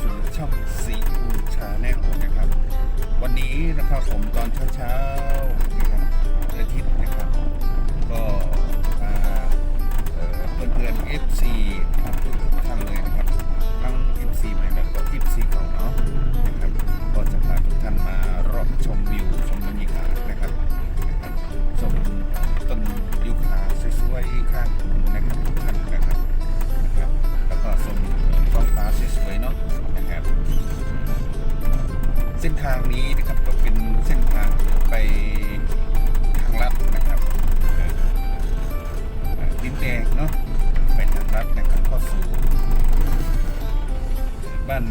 สู่ช่องสีอูชาแนลนะครับ วันนี้นะครับผมตอนเช้าๆนะครับอาทิตย์นะครับ ก็มาเอ่อเพื่อนๆ FC ครับทุกท่านเลยนะครับ ทั้ง FC ใหม่แล้วก็ FC เก่าเนาะนะครับก็จะพาทุกท่านมารอบชมวิว เส้นทางนี้นะครับก็เป็นเส้นทางไปทางลัดนะครับดินแดงเนาะไปทางลัดนะครับเข้าสู่บ้าน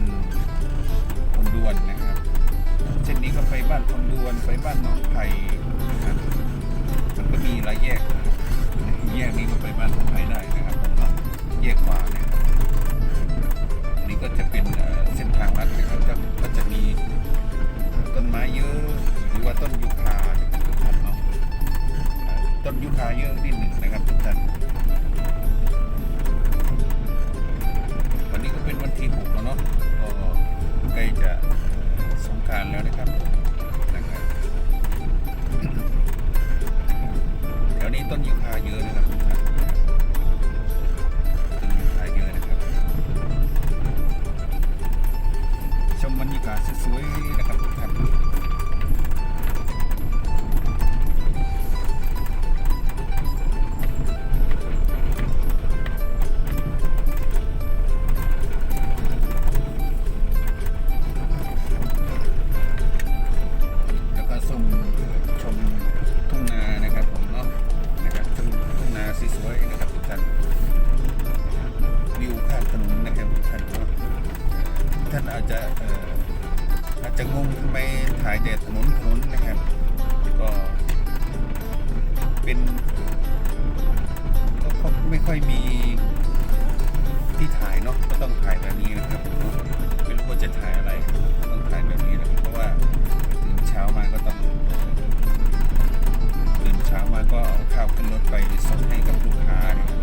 คนดวนนะครับเช่นนี้ก็ไปบ้านคนดวนไปบ้านหน้องไผ่นะครับมันก็มีหลายแยกนะแยกนี้ก็ไปบ้านหนองไผ่ได้นะครับแยกขวานะ ท่านอาจจะอาจจะงงทำไมถ่ายแต่ถนนถนนนะครับ ก็เป็นก็ไม่ค่อยมีที่ถ่ายเนาะก็ต้องถ่ายแบบนี้นะครับไม่รู้ว่าจะถ่ายอะไรต้องถ่ายแบบนี้นะครับเพราะว่าตื่นเช้ามาก็ต้องตื่นเช้ามาก็เอาข้าวขึ้นรถไปส่งให้กับลูกค้านี่ยนี่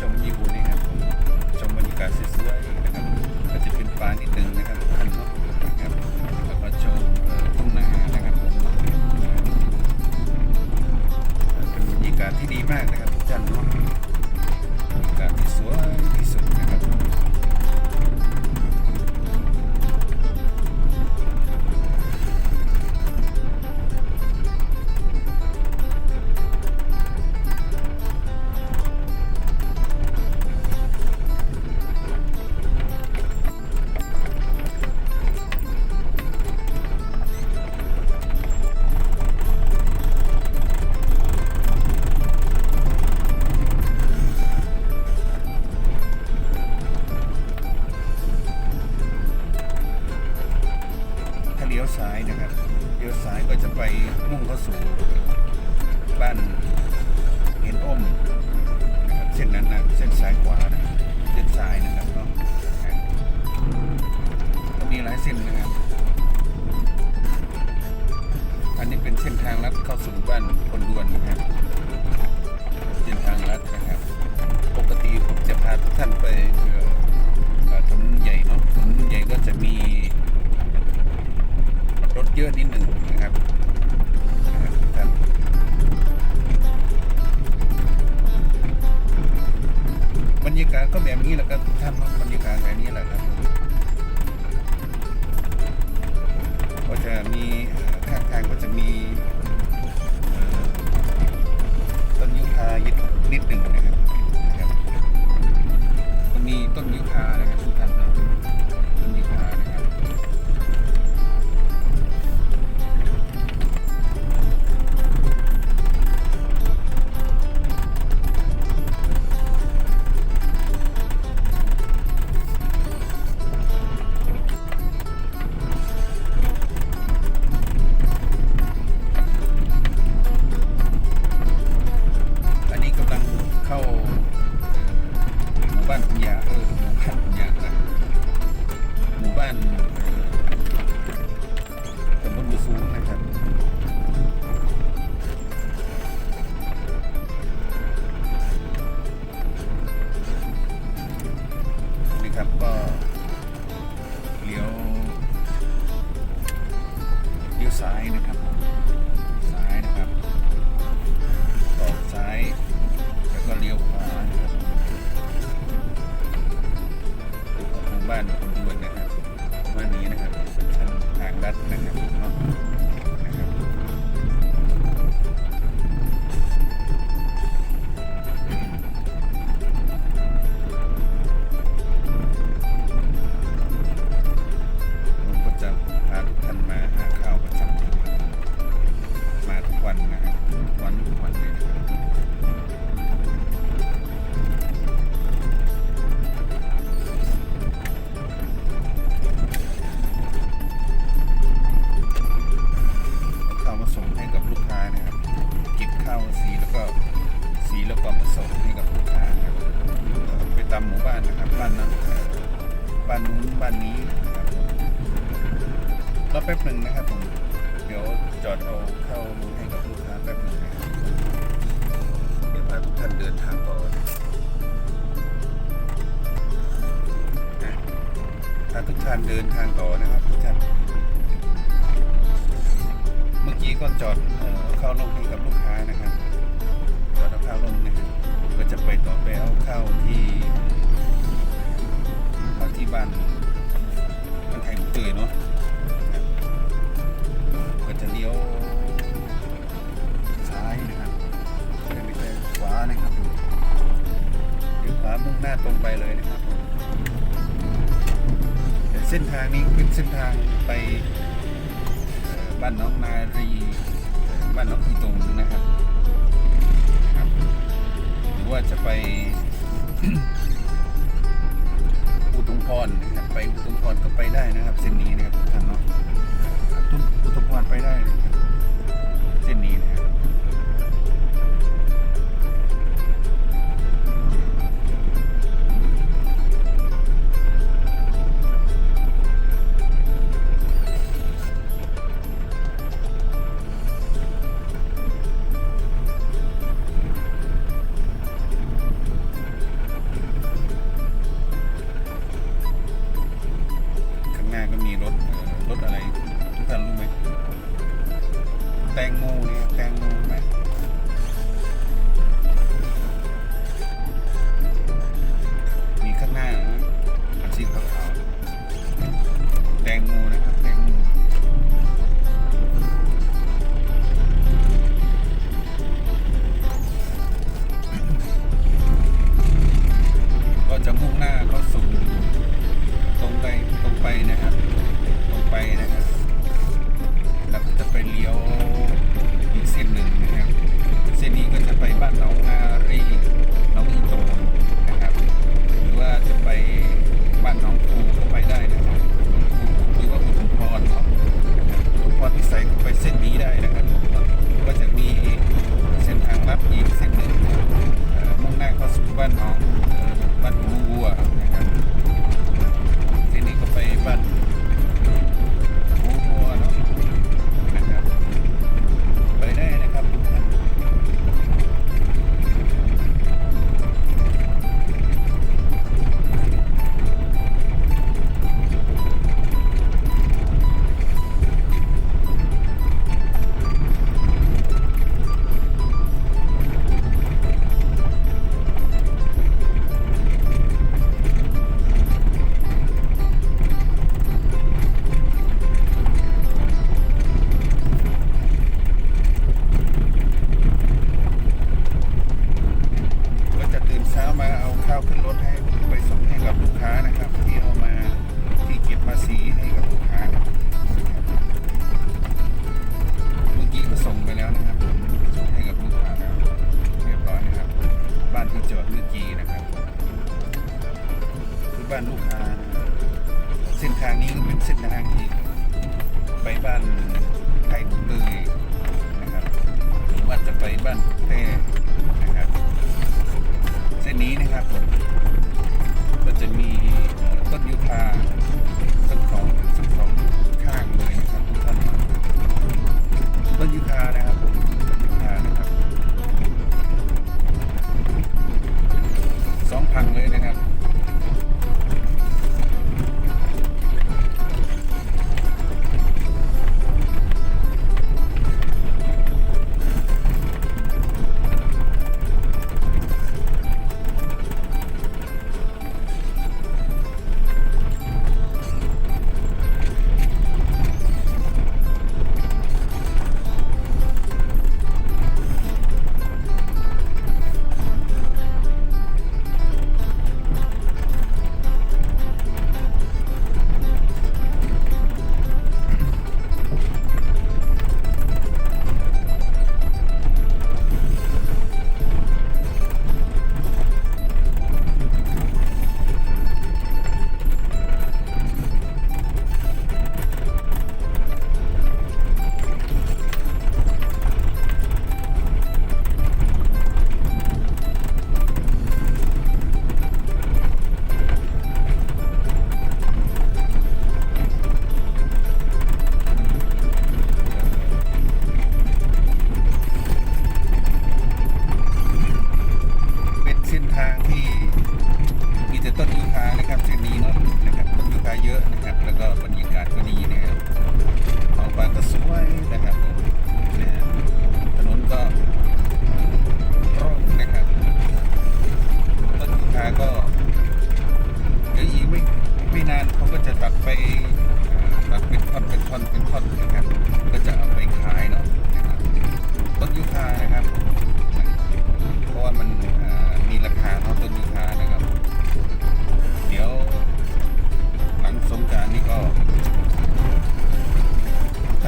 ชมยิวนี่ครับผมชมบรรยากาศสวยๆนะครับก็จะเป็นฟ้านิดนึงนะครับ เส้นนั้นนะเส้นซ้ายขวานะเส้นซ้ายนะครับ ก็แบบนี้แหละครับทุกท่านบรรยากาศแบบนี้แหละครับก็จะมีทางทางก็จะมีต้นยูคายิดนิดหนึ่งนะครับมับมีต้นยูคานะครับ ก็สีและความผสมให้กับลูกค้าครับไปตามหมู่บ้านนะครับบ้านนั้นบ้านนู้นบ้านนี้นะครับรอแป๊บหนึ่งนะครับผมเดี๋ยวจอดเอาเข้ารูให้กับลูกค้าแป๊บหนึ่งเดี๋ยวพาทุกท่านเดินทางต่อนะพาทุกท่านเดินทางต่อนะครับทุกท่านเมื่อกี้ก็จอดเข้าลงให้กับลูกค้า เส้นทางไปบ้านน้องนารีบ้านน้องอีตงนะครับหรือว่าจะไปอุตรงพรนะครับไปอุ ไปเส้นนี้ได้นะครับ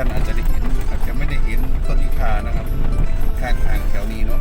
ท่านอาจจะได้เห็นอาจจะไม่ได้เห็นต้นยูคานะครับข้างทางแถวนี้เนาะ